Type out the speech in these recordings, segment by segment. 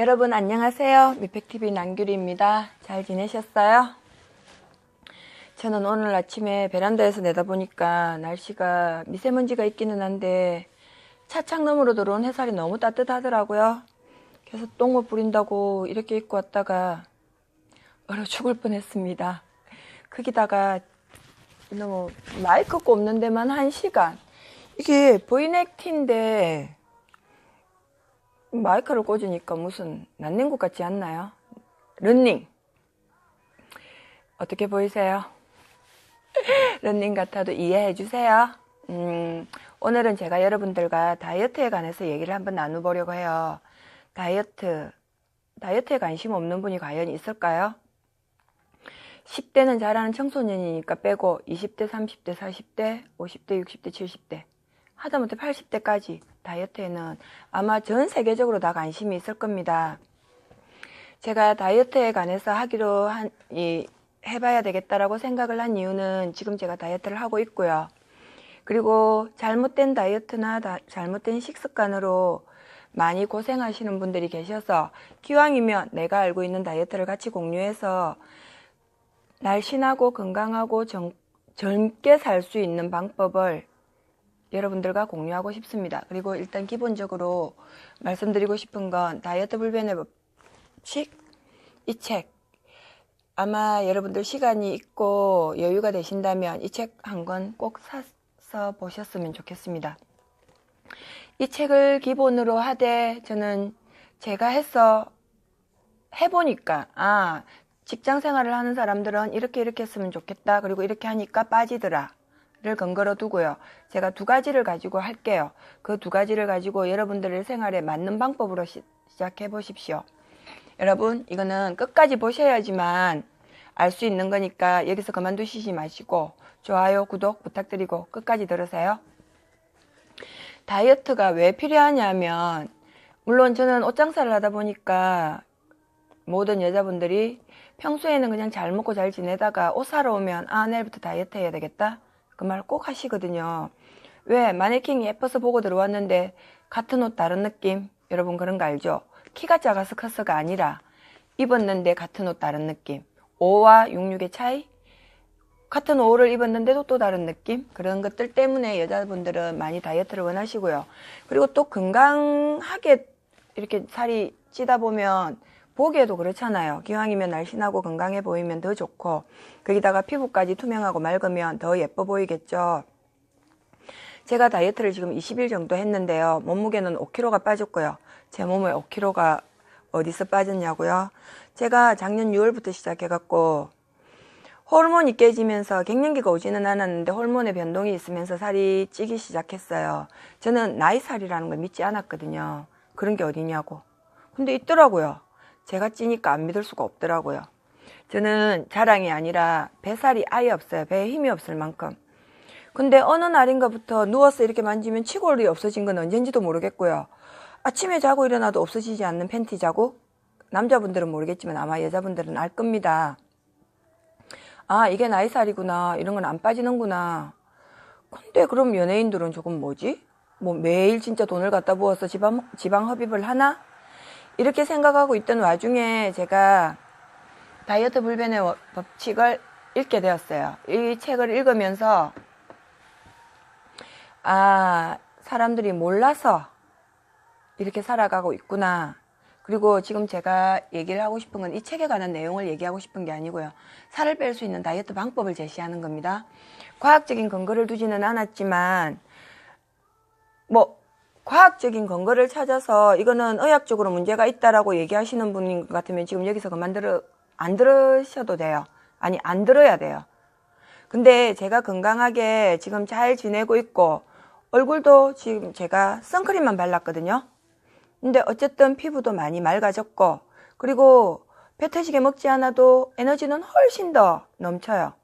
여러분 안녕하세요. 미팩TV 남규리입니다. 잘 지내셨어요? 저는 오늘 아침에 베란다에서 내다보니까 날씨가 미세먼지가 있기는 한데 차창 너머로 들어온 햇살이 너무 따뜻하더라고요. 그래서 똥을 뿌린다고 이렇게 입고 왔다가 얼어 죽을 뻔했습니다. 거기다가 너무 마이크 꼽는 데만 한 시간. 이게 보이넥 티인데 마이크를 꽂으니까 무슨 난닝구 같지 않나요? 런닝. 어떻게 보이세요? 런닝 같아도 이해해 주세요. 음, 오늘은 제가 여러분들과 다이어트에 관해서 얘기를 한번 나눠보려고 해요. 다이어트, 다이어트에 관심 없는 분이 과연 있을까요? 10대는 잘하는 청소년이니까 빼고 20대, 30대, 40대, 50대, 60대, 70대, 하다못해 80대까지 다이어트에는 아마 전 세계적으로 다 관심이 있을 겁니다. 제가 다이어트에 관해서 하기로 한, 이, 해봐야 되겠다라고 생각을 한 이유는 지금 제가 다이어트를 하고 있고요. 그리고 잘못된 다이어트나 다, 잘못된 식습관으로 많이 고생하시는 분들이 계셔서 기왕이면 내가 알고 있는 다이어트를 같이 공유해서 날씬하고 건강하고 정, 젊게 살 수 있는 방법을 여러분들과 공유하고 싶습니다. 그리고 일단 기본적으로 말씀드리고 싶은 건 다이어트 불변의 법칙 이 책 아마 여러분들 시간이 있고 여유가 되신다면 이 책 한 권 꼭 사서 보셨으면 좋겠습니다. 이 책을 기본으로 하되 저는 제가 해서 해보니까 아 직장 생활을 하는 사람들은 이렇게 이렇게 했으면 좋겠다 그리고 이렇게 하니까 빠지더라 를 근거로 두고요. 제가 두 가지를 가지고 할게요. 그 두 가지를 가지고 여러분들의 생활에 맞는 방법으로 시, 작해 보십시오. 여러분, 이거는 끝까지 보셔야지만 알 수 있는 거니까 여기서 그만두시지 마시고 좋아요, 구독 부탁드리고 끝까지 들으세요. 다이어트가 왜 필요하냐면 물론 저는 옷장사를 하다 보니까 모든 여자분들이 평소에는 그냥 잘 먹고 잘 지내다가 옷 사러 오면 아 내일부터 다이어트 해야 되겠다 그 말 꼭 하시거든요. 왜? 마네킹이 예뻐서 보고 들어왔는데 같은 옷 다른 느낌? 여러분 그런 거 알죠? 키가 작아서 컸어가 아니라 입었는데 같은 옷 다른 느낌. 5와 66의 차이? 같은 5를 입었는데도 또 다른 느낌? 그런 것들 때문에 여자분들은 많이 다이어트를 원하시고요. 그리고 또 건강하게 이렇게 살이 찌다 보면 보기에도 그렇잖아요. 기왕이면 날씬하고 건강해 보이면 더 좋고 거기다가 피부까지 투명하고 맑으면 더 예뻐 보이겠죠. 제가 다이어트를 지금 20일 정도 했는데요. 몸무게는 5kg가 빠졌고요. 제 몸에 5kg가 어디서 빠졌냐고요? 제가 작년 6월부터 시작해갖고 호르몬이 깨지면서 갱년기가 오지는 않았는데 호르몬의 변동이 있으면서 살이 찌기 시작했어요. 저는 나이 살이라는 걸 믿지 않았거든요. 그런 게 어디냐고. 근데 있더라고요. 제가 찌니까 안 믿을 수가 없더라고요. 저는 자랑이 아니라 배살이 아예 없어요. 배에 힘이 없을 만큼. 근데 어느 날인가부터 누워서 이렇게 만지면 치골이 없어진 건 언젠지도 모르겠고요. 아침에 자고 일어나도 없어지지 않는 팬티 자국? 남자분들은 모르겠지만 아마 여자분들은 알 겁니다. 아, 이게 나이 살이구나. 이런 건 안 빠지는구나. 근데 그럼 연예인들은 조금 뭐지? 뭐 매일 진짜 돈을 갖다 부어서 지방, 지방 흡입을 하나? 이렇게 생각하고 있던 와중에 제가 다이어트 불변의 법칙을 읽게 되었어요. 이 책을 읽으면서 아 사람들이 몰라서 이렇게 살아가고 있구나. 그리고 지금 제가 얘기를 하고 싶은 건 이 책에 관한 내용을 얘기하고 싶은 게 아니고요. 살을 뺄 수 있는 다이어트 방법을 제시하는 겁니다. 과학적인 근거를 두지는 않았지만 뭐 과학적인 근거를 찾아서 이거는 의학적으로 문제가 있다라고 얘기하시는 분인 것 같으면 지금 여기서 그만 들어, 안 들으셔도 돼요. 아니, 안 들어야 돼요. 근데 제가 건강하게 지금 잘 지내고 있고, 얼굴도 지금 제가 선크림만 발랐거든요. 근데 어쨌든 피부도 많이 맑아졌고, 그리고 배 터지게 먹지 않아도 에너지는 훨씬 더 넘쳐요.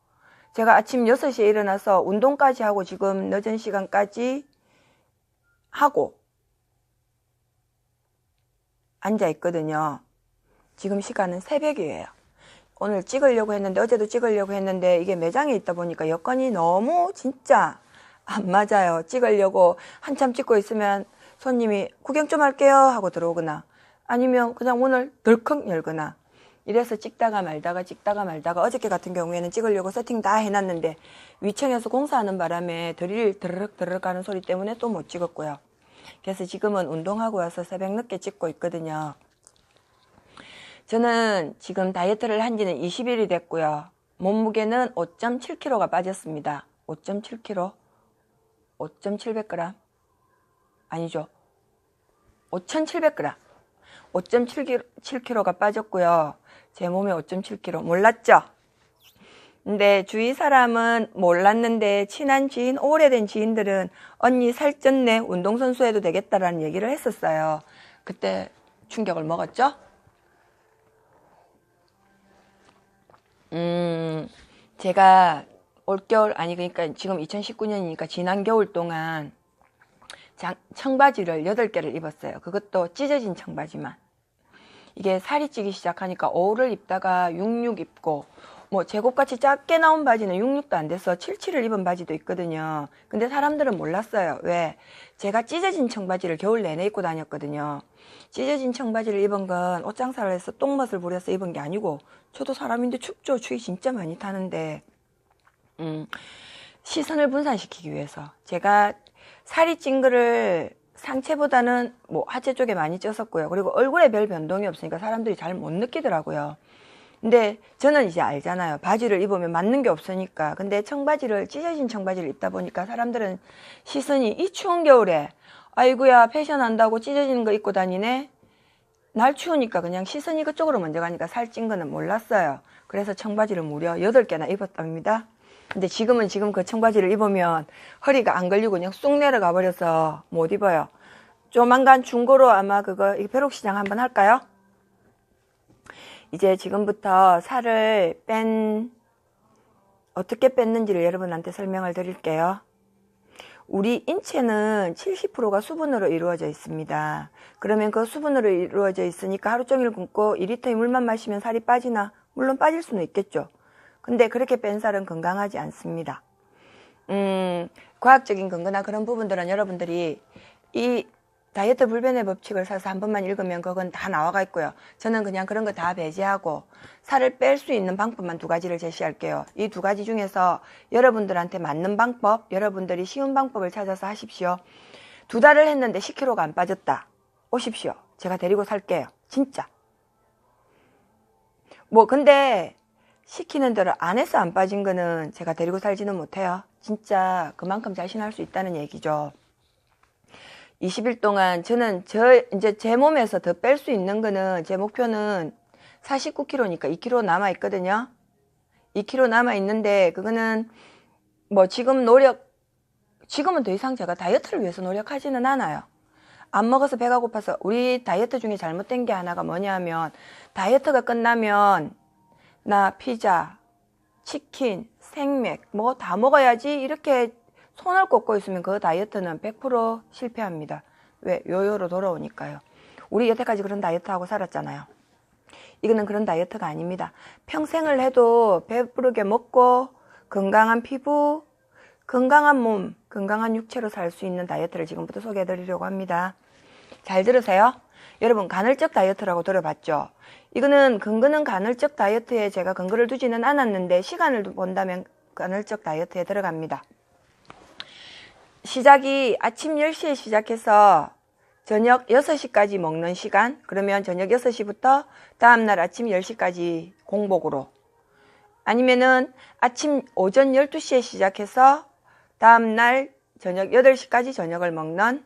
제가 아침 6시에 일어나서 운동까지 하고 지금 늦은 시간까지 하고 앉아 있거든요. 지금 시간은 새벽이에요. 오늘 찍으려고 했는데 어제도 찍으려고 했는데 이게 매장에 있다 보니까 여건이 너무 진짜 안 맞아요. 찍으려고 한참 찍고 있으면 손님이 구경 좀 할게요 하고 들어오거나 아니면 그냥 오늘 덜컥 열거나 이래서 찍다가 말다가 찍다가 말다가 어저께 같은 경우에는 찍으려고 세팅 다 해놨는데 위층에서 공사하는 바람에 드릴 드르륵 드르륵 하는 소리 때문에 또 못 찍었고요. 그래서 지금은 운동하고 와서 새벽 늦게 찍고 있거든요. 저는 지금 다이어트를 한 지는 20일이 됐고요. 몸무게는 5.7kg가 빠졌습니다. 5.7kg? 5.700g? 아니죠. 5,700g. 5.7kg가 빠졌고요. 제 몸에 5.7kg. 몰랐죠? 근데 주위 사람은 몰랐는데 친한 지인, 오래된 지인들은 언니 살쪘네, 운동선수 해도 되겠다라는 얘기를 했었어요. 그때 충격을 먹었죠? 음, 제가 올겨울, 아니, 그러니까 지금 2019년이니까 지난 겨울 동안 장, 청바지를 8개를 입었어요. 그것도 찢어진 청바지만. 이게 살이 찌기 시작하니까 5를 입다가 66 입고, 뭐 제곱같이 작게 나온 바지는 66도 안 돼서 77을 입은 바지도 있거든요. 근데 사람들은 몰랐어요. 왜? 제가 찢어진 청바지를 겨울 내내 입고 다녔거든요. 찢어진 청바지를 입은 건 옷장사를 해서 똥맛을 부려서 입은 게 아니고, 저도 사람인데 춥죠. 추위 진짜 많이 타는데, 음, 시선을 분산시키기 위해서. 제가 살이 찐 거를 상체보다는 뭐 하체 쪽에 많이 쪘었고요. 그리고 얼굴에 별 변동이 없으니까 사람들이 잘 못 느끼더라고요. 근데 저는 이제 알잖아요. 바지를 입으면 맞는 게 없으니까. 근데 청바지를, 찢어진 청바지를 입다 보니까 사람들은 시선이 이 추운 겨울에 아이고야 패션 한다고 찢어진 거 입고 다니네? 날 추우니까 그냥 시선이 그쪽으로 먼저 가니까 살찐 거는 몰랐어요. 그래서 청바지를 무려 8개나 입었답니다. 근데 지금은 지금 그 청바지를 입으면 허리가 안 걸리고 그냥 쑥 내려가 버려서 못 입어요. 조만간 중고로 아마 그거 벼룩시장 한번 할까요? 이제 지금부터 살을 뺀 어떻게 뺐는지를 여러분한테 설명을 드릴게요. 우리 인체는 70%가 수분으로 이루어져 있습니다. 그러면 그 수분으로 이루어져 있으니까 하루 종일 굶고 2리터의 물만 마시면 살이 빠지나? 물론 빠질 수는 있겠죠. 근데 그렇게 뺀 살은 건강하지 않습니다. 음, 과학적인 근거나 그런 부분들은 여러분들이 이 다이어트 불변의 법칙을 사서 한 번만 읽으면 그건 다 나와가 있고요. 저는 그냥 그런 거 다 배제하고 살을 뺄 수 있는 방법만 두 가지를 제시할게요. 이 두 가지 중에서 여러분들한테 맞는 방법, 여러분들이 쉬운 방법을 찾아서 하십시오. 두 달을 했는데 10kg가 안 빠졌다. 오십시오. 제가 데리고 살게요. 진짜. 뭐 근데 시키는 대로 안 해서 안 빠진 거는 제가 데리고 살지는 못해요. 진짜 그만큼 자신할 수 있다는 얘기죠. 20일 동안 저는 저 이제 제 몸에서 더 뺄 수 있는 거는 제 목표는 49kg니까 2kg 남아 있거든요. 2kg 남아 있는데 그거는 뭐 지금 노력 지금은 더 이상 제가 다이어트를 위해서 노력하지는 않아요. 안 먹어서 배가 고파서 우리 다이어트 중에 잘못된 게 하나가 뭐냐면 다이어트가 끝나면 나 피자, 치킨, 생맥 뭐 다 먹어야지 이렇게 손을 꽂고 있으면 그 다이어트는 100% 실패합니다. 왜? 요요로 돌아오니까요. 우리 여태까지 그런 다이어트 하고 살았잖아요. 이거는 그런 다이어트가 아닙니다. 평생을 해도 배부르게 먹고 건강한 피부, 건강한 몸, 건강한 육체로 살 수 있는 다이어트를 지금부터 소개해 드리려고 합니다. 잘 들으세요. 여러분 간헐적 다이어트라고 들어봤죠? 이거는 근거는 간헐적 다이어트에 제가 근거를 두지는 않았는데 시간을 본다면 간헐적 다이어트에 들어갑니다. 시작이 아침 10시에 시작해서 저녁 6시까지 먹는 시간. 그러면 저녁 6시부터 다음날 아침 10시까지 공복으로. 아니면은 아침 오전 12시에 시작해서 다음날 저녁 8시까지 저녁을 먹는.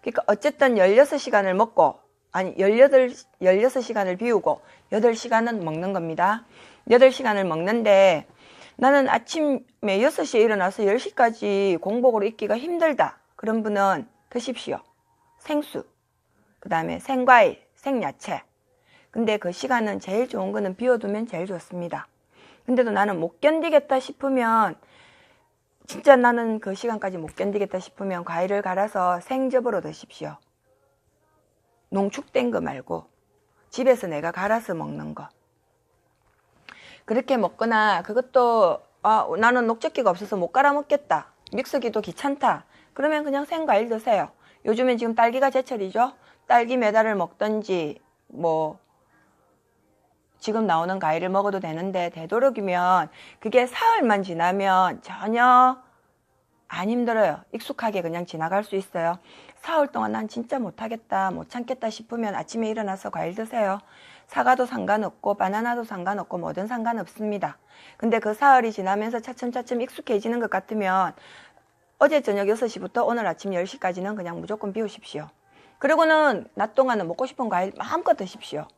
그러니까 어쨌든 16시간을 먹고 아니 18, 16시간을 비우고 8시간은 먹는 겁니다. 8시간을 먹는데 나는 아침에 6시에 일어나서 10시까지 공복으로 있기가 힘들다. 그런 분은 드십시오. 생수, 그 다음에 생과일, 생야채. 근데 그 시간은 제일 좋은 거는 비워두면 제일 좋습니다. 근데도 나는 못 견디겠다 싶으면 진짜 나는 그 시간까지 못 견디겠다 싶으면 과일을 갈아서 생즙으로 드십시오. 농축된 거 말고 집에서 내가 갈아서 먹는 거. 그렇게 먹거나 그것도 아, 나는 녹즙기가 없어서 못 갈아 먹겠다. 믹서기도 귀찮다. 그러면 그냥 생과일 드세요. 요즘엔 지금 딸기가 제철이죠. 딸기 메달을 먹든지 뭐 지금 나오는 과일을 먹어도 되는데 되도록이면 그게 사흘만 지나면 전혀 안 힘들어요. 익숙하게 그냥 지나갈 수 있어요. 사흘 동안 난 진짜 못하겠다, 못 참겠다 싶으면 아침에 일어나서 과일 드세요. 사과도 상관없고 바나나도 상관없고 뭐든 상관없습니다. 근데 그 사흘이 지나면서 차츰차츰 익숙해지는 것 같으면 어제 저녁 6시부터 오늘 아침 10시까지는 그냥 무조건 비우십시오. 그리고는 낮 동안은 먹고 싶은 과일 마음껏 드십시오.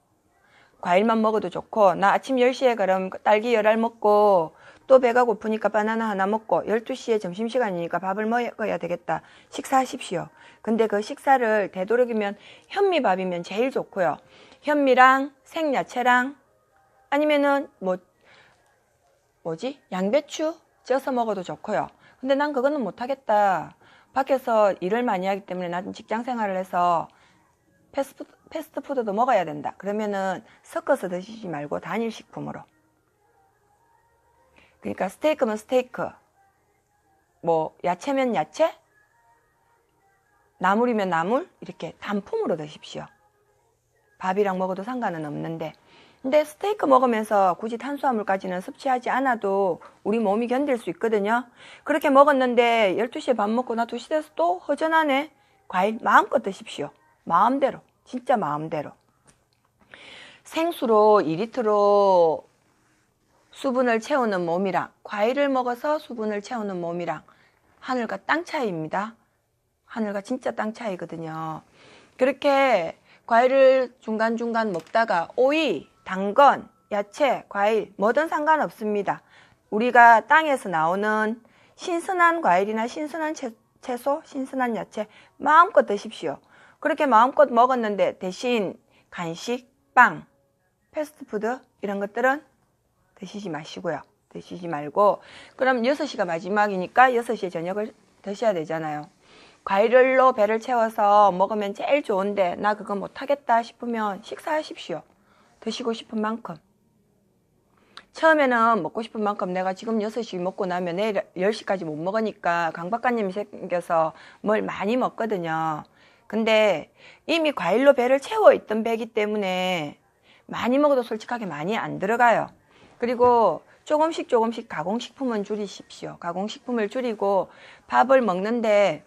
과일만 먹어도 좋고 나 아침 10시에 그럼 딸기 열알 먹고 또 배가 고프니까 바나나 하나 먹고 12시에 점심시간이니까 밥을 먹어야 되겠다. 식사하십시오. 근데 그 식사를 되도록이면 현미밥이면 제일 좋고요. 현미랑 생야채랑 아니면은 뭐 뭐지? 양배추 쪄서 먹어도 좋고요. 근데 난 그거는 못하겠다. 밖에서 일을 많이 하기 때문에 나는 직장 생활을 해서 패스트, 패스트푸드도 먹어야 된다. 그러면은 섞어서 드시지 말고 단일 식품으로. 그러니까 스테이크면 스테이크, 뭐 야채면 야채, 나물이면 나물 이렇게 단품으로 드십시오. 밥이랑 먹어도 상관은 없는데 근데 스테이크 먹으면서 굳이 탄수화물까지는 섭취하지 않아도 우리 몸이 견딜 수 있거든요. 그렇게 먹었는데 12시에 밥 먹고 나 2시 돼서 또 허전하네. 과일 마음껏 드십시오. 마음대로. 진짜 마음대로. 생수로 2리터로 수분을 채우는 몸이랑 과일을 먹어서 수분을 채우는 몸이랑 하늘과 땅 차이입니다. 하늘과 진짜 땅 차이거든요. 그렇게 과일을 중간중간 먹다가 오이, 당근, 야채, 과일 뭐든 상관없습니다. 우리가 땅에서 나오는 신선한 과일이나 신선한 채, 채소, 신선한 야채 마음껏 드십시오. 그렇게 마음껏 먹었는데 대신 간식, 빵, 패스트푸드 이런 것들은 드시지 마시고요. 드시지 말고 그럼 6시가 마지막이니까 6시에 저녁을 드셔야 되잖아요. 과일로 배를 채워서 먹으면 제일 좋은데 나 그거 못하겠다 싶으면 식사하십시오. 드시고 싶은 만큼. 처음에는 먹고 싶은 만큼 내가 지금 6시 먹고 나면 내일 10시까지 못 먹으니까 강박관념이 생겨서 뭘 많이 먹거든요. 근데 이미 과일로 배를 채워 있던 배기 때문에 많이 먹어도 솔직하게 많이 안 들어가요. 그리고 조금씩 조금씩 가공식품은 줄이십시오. 가공식품을 줄이고 밥을 먹는데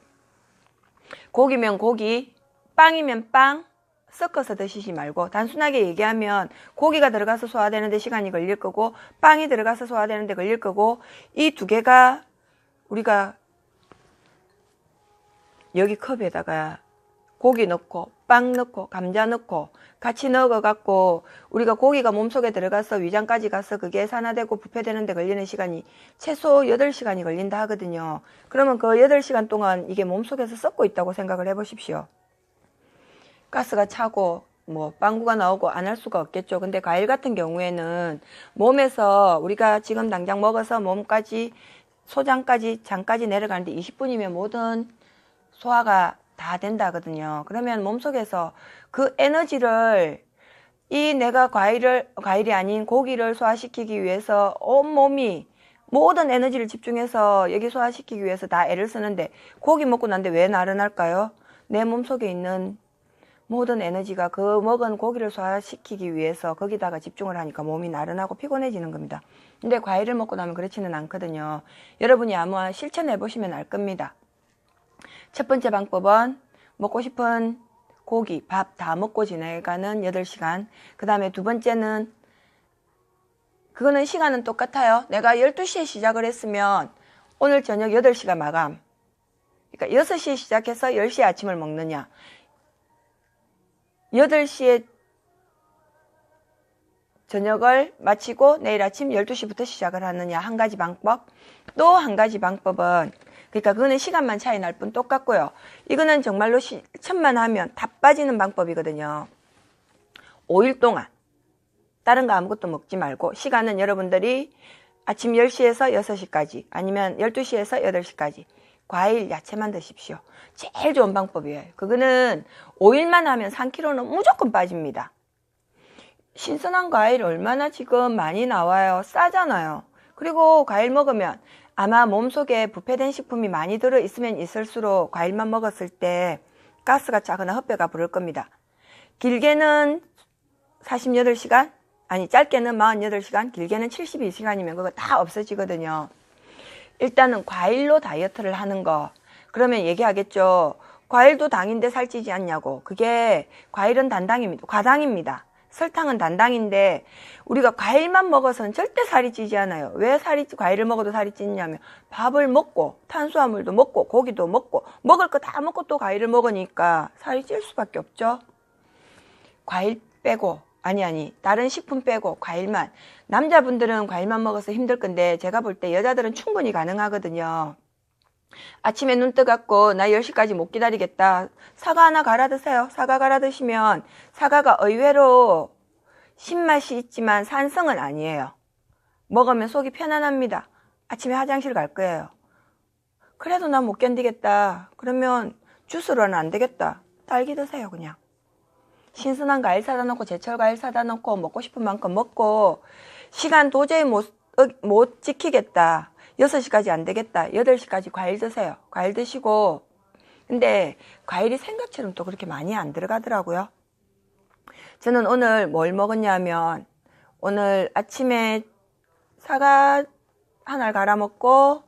고기면 고기, 빵이면 빵 섞어서 드시지 말고 단순하게 얘기하면 고기가 들어가서 소화되는데 시간이 걸릴 거고 빵이 들어가서 소화되는데 걸릴 거고 이 두 개가 우리가 여기 컵에다가 고기 넣고 빵 넣고 감자 넣고 같이 넣어 갖고 우리가 고기가 몸속에 들어가서 위장까지 가서 그게 산화되고 부패되는데 걸리는 시간이 최소 8시간이 걸린다 하거든요. 그러면 그 8시간 동안 이게 몸속에서 썩고 있다고 생각을 해 보십시오. 가스가 차고 뭐 빵구가 나오고 안 할 수가 없겠죠. 근데 과일 같은 경우에는 몸에서 우리가 지금 당장 먹어서 몸까지 소장까지 장까지 내려가는데 20분이면 모든 소화가 다 된다거든요. 그러면 몸속에서 그 에너지를 이 내가 과일을 과일이 아닌 고기를 소화시키기 위해서 온 몸이 모든 에너지를 집중해서 여기 소화시키기 위해서 다 애를 쓰는데 고기 먹고 난데 왜 나른할까요? 내 몸속에 있는 모든 에너지가 그 먹은 고기를 소화시키기 위해서 거기다가 집중을 하니까 몸이 나른하고 피곤해지는 겁니다. 근데 과일을 먹고 나면 그렇지는 않거든요. 여러분이 아마 실천해 보시면 알 겁니다. 첫 번째 방법은 먹고 싶은 고기, 밥 다 먹고 지내가는 8시간. 그 다음에 두 번째는 그거는 시간은 똑같아요. 내가 12시에 시작을 했으면 오늘 저녁 8시가 마감. 그러니까 6시에 시작해서 10시에 아침을 먹느냐. 8시에 저녁을 마치고 내일 아침 12시부터 시작을 하느냐. 한 가지 방법. 또 한 가지 방법은 그러니까 그거는 시간만 차이 날 뿐 똑같고요. 이거는 정말로 실천만 하면 다 빠지는 방법이거든요. 5일 동안 다른 거 아무것도 먹지 말고 시간은 여러분들이 아침 10시에서 6시까지 아니면 12시에서 8시까지 과일, 야채만 드십시오. 제일 좋은 방법이에요. 그거는 5일만 하면 3kg는 무조건 빠집니다. 신선한 과일 얼마나 지금 많이 나와요. 싸잖아요. 그리고 과일 먹으면 아마 몸속에 부패된 식품이 많이 들어 있으면 있을수록 과일만 먹었을 때 가스가 차거나 흡배가 부를 겁니다. 길게는 48시간? 아니, 짧게는 48시간, 길게는 72시간이면 그거 다 없어지거든요. 일단은 과일로 다이어트를 하는 거. 그러면 얘기하겠죠. 과일도 당인데 살찌지 않냐고. 그게 과일은 단당입니다. 과당입니다. 설탕은 단당인데 우리가 과일만 먹어서는 절대 살이 찌지 않아요. 왜 살이 찌- 과일을 먹어도 살이 찌냐면 밥을 먹고 탄수화물도 먹고 고기도 먹고 먹을 거 다 먹고 또 과일을 먹으니까 살이 찔 수밖에 없죠. 과일 빼고 아니 아니 다른 식품 빼고 과일만 남자분들은 과일만 먹어서 힘들 건데 제가 볼 때 여자들은 충분히 가능하거든요. 아침에 눈 뜨갖고 나 10시까지 못 기다리겠다. 사과 하나 갈아 드세요. 사과 갈아 드시면 사과가 의외로 신맛이 있지만 산성은 아니에요. 먹으면 속이 편안합니다. 아침에 화장실 갈 거예요. 그래도 나못 견디겠다. 그러면 주스로는 안 되겠다. 딸기 드세요, 그냥. 신선한 과일 사다 놓고 제철 과일 사다 놓고 먹고 싶은 만큼 먹고 시간 도저히 못, 어, 못 지키겠다. 6시까지 안 되겠다. 8시까지 과일 드세요. 과일 드시고 근데 과일이 생각처럼 또 그렇게 많이 안 들어가더라고요. 저는 오늘 뭘 먹었냐면 오늘 아침에 사과 하나를 갈아 먹고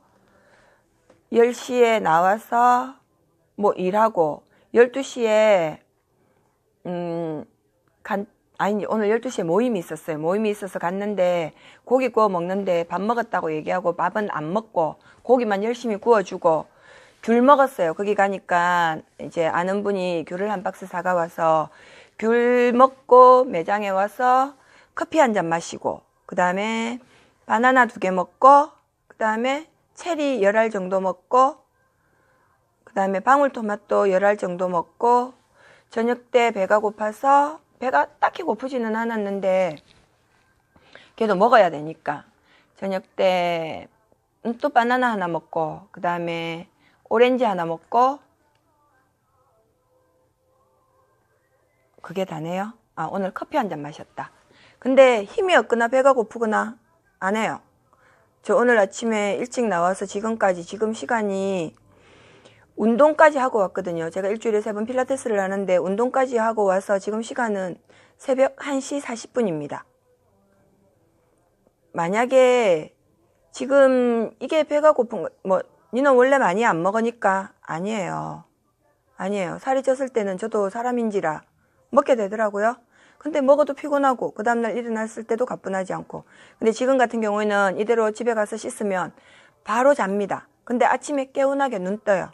10시에 나와서 뭐 일하고 12시에 음, 간, 아니, 오늘 12시에 모임이 있었어요. 모임이 있어서 갔는데, 고기 구워 먹는데 밥 먹었다고 얘기하고 밥은 안 먹고, 고기만 열심히 구워주고, 귤 먹었어요. 거기 가니까, 이제 아는 분이 귤을 한 박스 사가 와서, 귤 먹고 매장에 와서 커피 한 잔 마시고, 그 다음에 바나나 두 개 먹고, 그 다음에 체리 열 알 정도 먹고, 그 다음에 방울토마토 열 알 정도 먹고, 저녁 때 배가 고파서 배가 딱히 고프지는 않았는데 그래도 먹어야 되니까 저녁 때 또 바나나 하나 먹고 그 다음에 오렌지 하나 먹고 그게 다네요. 아 오늘 커피 한 잔 마셨다. 근데 힘이 없거나 배가 고프거나 안 해요. 저 오늘 아침에 일찍 나와서 지금까지 지금 시간이 운동까지 하고 왔거든요. 제가 일주일에 세 번 필라테스를 하는데 운동까지 하고 와서 지금 시간은 새벽 1시 40분입니다. 만약에 지금 이게 배가 고픈 거, 뭐, 니는 원래 많이 안 먹으니까 아니에요. 아니에요. 살이 쪘을 때는 저도 사람인지라 먹게 되더라고요. 근데 먹어도 피곤하고 그 다음날 일어났을 때도 가뿐하지 않고 근데 지금 같은 경우에는 이대로 집에 가서 씻으면 바로 잡니다. 근데 아침에 개운하게 눈 떠요.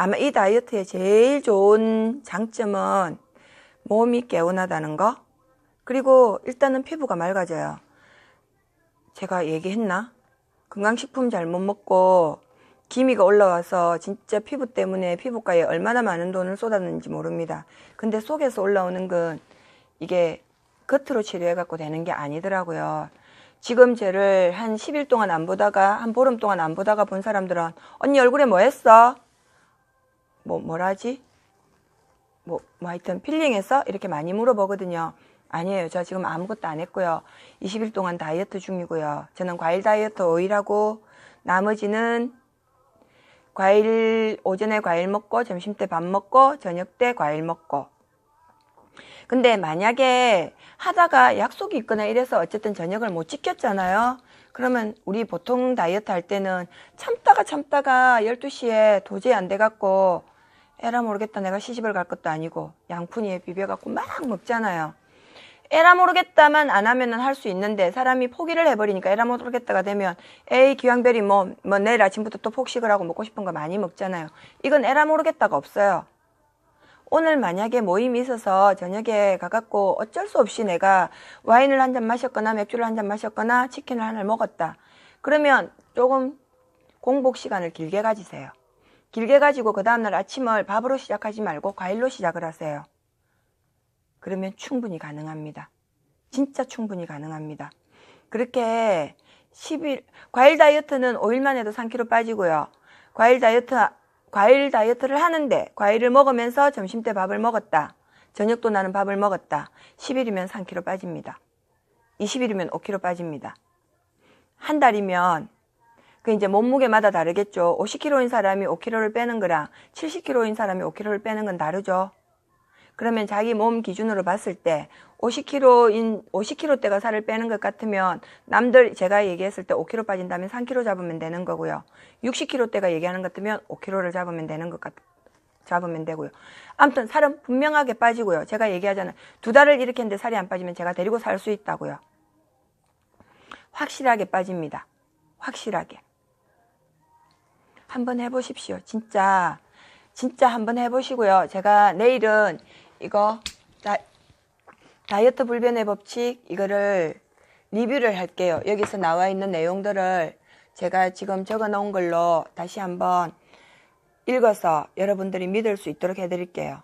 아마 이 다이어트의 제일 좋은 장점은 몸이 개운하다는 거. 그리고 일단은 피부가 맑아져요. 제가 얘기했나? 건강식품 잘못 먹고 기미가 올라와서 진짜 피부 때문에 피부과에 얼마나 많은 돈을 쏟았는지 모릅니다. 근데 속에서 올라오는 건 이게 겉으로 치료해갖고 되는 게 아니더라고요. 지금 쟤를 한 10일 동안 안 보다가, 한 보름 동안 안 보다가 본 사람들은 언니 얼굴에 뭐 했어? 뭐, 뭐라지? 뭐, 뭐 하여튼 필링해서 이렇게 많이 물어보거든요. 아니에요. 저 지금 아무것도 안 했고요. 20일 동안 다이어트 중이고요. 저는 과일 다이어트 오일하고 나머지는 과일, 오전에 과일 먹고, 점심 때 밥 먹고, 저녁 때 과일 먹고. 근데 만약에 하다가 약속이 있거나 이래서 어쨌든 저녁을 못 지켰잖아요. 그러면 우리 보통 다이어트 할 때는 참다가 참다가 12시에 도저히 안 돼갖고 에라 모르겠다 내가 시집을 갈 것도 아니고 양푼이에 비벼갖고 막 먹잖아요. 에라 모르겠다만 안 하면은 할 수 있는데 사람이 포기를 해버리니까 에라 모르겠다가 되면 에이 기왕별이 뭐, 뭐 내일 아침부터 또 폭식을 하고 먹고 싶은 거 많이 먹잖아요. 이건 에라 모르겠다가 없어요. 오늘 만약에 모임이 있어서 저녁에 가갖고 어쩔 수 없이 내가 와인을 한 잔 마셨거나 맥주를 한 잔 마셨거나 치킨을 하나를 먹었다. 그러면 조금 공복 시간을 길게 가지세요. 길게 가지고 그 다음날 아침을 밥으로 시작하지 말고 과일로 시작을 하세요. 그러면 충분히 가능합니다. 진짜 충분히 가능합니다. 그렇게 10일, 과일 다이어트는 5일만 해도 3kg 빠지고요. 과일 다이어트, 과일 다이어트를 하는데 과일을 먹으면서 점심 때 밥을 먹었다. 저녁도 나는 밥을 먹었다. 10일이면 3kg 빠집니다. 20일이면 5kg 빠집니다. 한 달이면 그 이제 몸무게마다 다르겠죠. 50kg인 사람이 5kg를 빼는 거랑 70kg인 사람이 5kg를 빼는 건 다르죠. 그러면 자기 몸 기준으로 봤을 때 50kg인 50kg대가 살을 빼는 것 같으면 남들 제가 얘기했을 때 5kg 빠진다면 3kg 잡으면 되는 거고요. 60kg대가 얘기하는 것 같으면 5kg를 잡으면 되는 것 같, 잡으면 되고요. 아무튼 살은 분명하게 빠지고요. 제가 얘기하잖아요. 두 달을 이렇게 했는데 살이 안 빠지면 제가 데리고 살 수 있다고요. 확실하게 빠집니다. 확실하게. 한번 해보십시오. 진짜, 진짜 한번 해보시고요. 제가 내일은 이거 다, 다이어트 불변의 법칙 이거를 리뷰를 할게요. 여기서 나와 있는 내용들을 제가 지금 적어 놓은 걸로 다시 한번 읽어서 여러분들이 믿을 수 있도록 해드릴게요.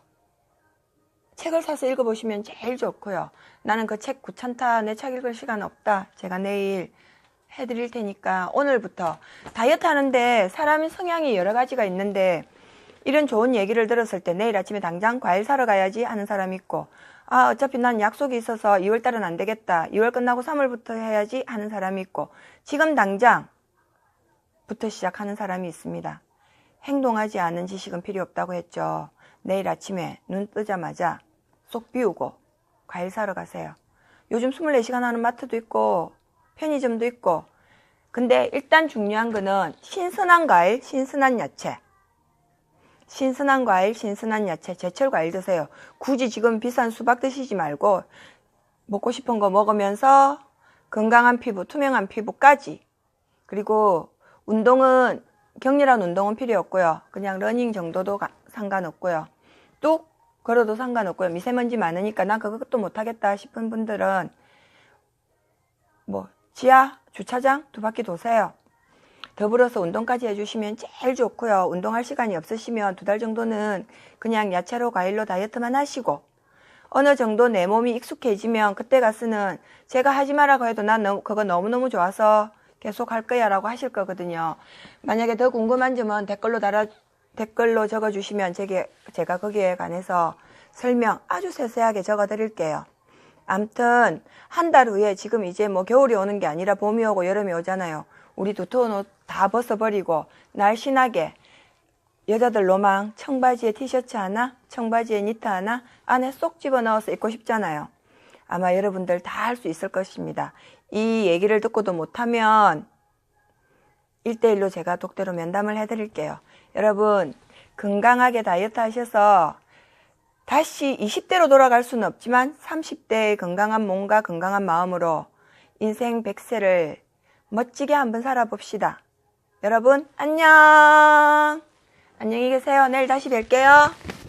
책을 사서 읽어보시면 제일 좋고요. 나는 그책 귀찮다. 내책 읽을 시간 없다. 제가 내일 해드릴 테니까 오늘부터 다이어트 하는데 사람의 성향이 여러 가지가 있는데 이런 좋은 얘기를 들었을 때 내일 아침에 당장 과일 사러 가야지 하는 사람이 있고 아 어차피 난 약속이 있어서 2월달은 안 되겠다. 2월 끝나고 3월부터 해야지 하는 사람이 있고 지금 당장부터 시작하는 사람이 있습니다. 행동하지 않은 지식은 필요 없다고 했죠. 내일 아침에 눈 뜨자마자 쏙 비우고 과일 사러 가세요. 요즘 24시간 하는 마트도 있고 편의점도 있고 근데 일단 중요한 거는 신선한 과일, 신선한 야채. 신선한 과일, 신선한 야채, 제철 과일 드세요. 굳이 지금 비싼 수박 드시지 말고 먹고 싶은 거 먹으면서 건강한 피부, 투명한 피부까지 그리고 운동은 격렬한 운동은 필요 없고요. 그냥 러닝 정도도 가- 상관없고요. 뚝 걸어도 상관없고요. 미세먼지 많으니까 난 그것도 못하겠다 싶은 분들은 뭐 지하 주차장 두 바퀴 도세요. 더불어서 운동까지 해주시면 제일 좋고요. 운동할 시간이 없으시면 두 달 정도는 그냥 야채로 과일로 다이어트만 하시고 어느 정도 내 몸이 익숙해지면 그때 가서는 제가 하지 말라고 해도 난 너무, 그거 너무너무 좋아서 계속 할 거야 라고 하실 거거든요. 만약에 더 궁금한 점은 댓글로 달아, 댓글로 적어주시면 제게, 제가 거기에 관해서 설명 아주 세세하게 적어 드릴게요. 암튼 한 달 후에 지금 이제 뭐 겨울이 오는 게 아니라 봄이 오고 여름이 오잖아요. 우리 두터운 옷 다 벗어버리고 날씬하게 여자들 로망 청바지에 티셔츠 하나, 청바지에 니트 하나 안에 쏙 집어넣어서 입고 싶잖아요. 아마 여러분들 다 할 수 있을 것입니다. 이 얘기를 듣고도 못하면 1대1로 제가 독대로 면담을 해드릴게요. 여러분 건강하게 다이어트 하셔서 다시 20대로 돌아갈 수는 없지만 30대의 건강한 몸과 건강한 마음으로 인생 100세를 멋지게 한번 살아봅시다. 여러분, 안녕! 안녕히 계세요. 내일 다시 뵐게요.